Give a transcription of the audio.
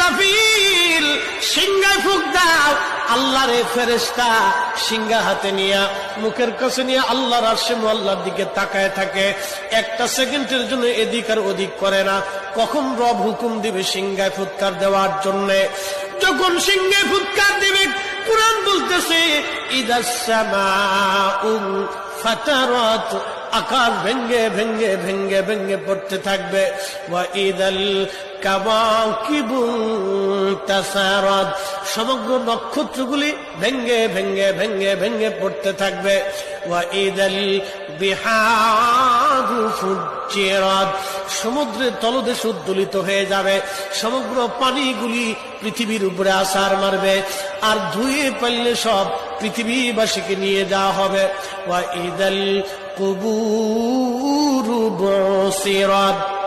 ইসরাফিল সিংহায় ফুক দাও। ফেরেশতা সিংহা হাতে নিয়ে, মুখের কাছে নিয়ে আল্লাহর আরশে আল্লাহর দিকে তাকায় থাকে। একটা সেকেন্ডের জন্য এদিক আর ওদিক করে না। কখন রব হুকুম দিবে সিংহায় ফুৎকার দেওয়ার জন্যে? যখন সিংহে ফুৎকার দিবে, কোরআন বলতেছে আকাশ ভেঙ্গে ভেঙ্গে ভেঙ্গে ভেঙ্গে পড়তে থাকবে। সমগ্র নক্ষত্রগুলি ভেঙ্গে ভেঙ্গে ভেঙ্গে ভেঙ্গে পড়তে থাকবে। সমুদ্রের তলদেশ উদ্দোলিত হয়ে যাবে। সমগ্র পানিগুলি পৃথিবীর উপরে আসার মারবে। আর ধুয়ে পারলে সব পৃথিবীবাসীকে নিয়ে যাওয়া হবে। ওয়া ইদাল কুবুরু বসিরাত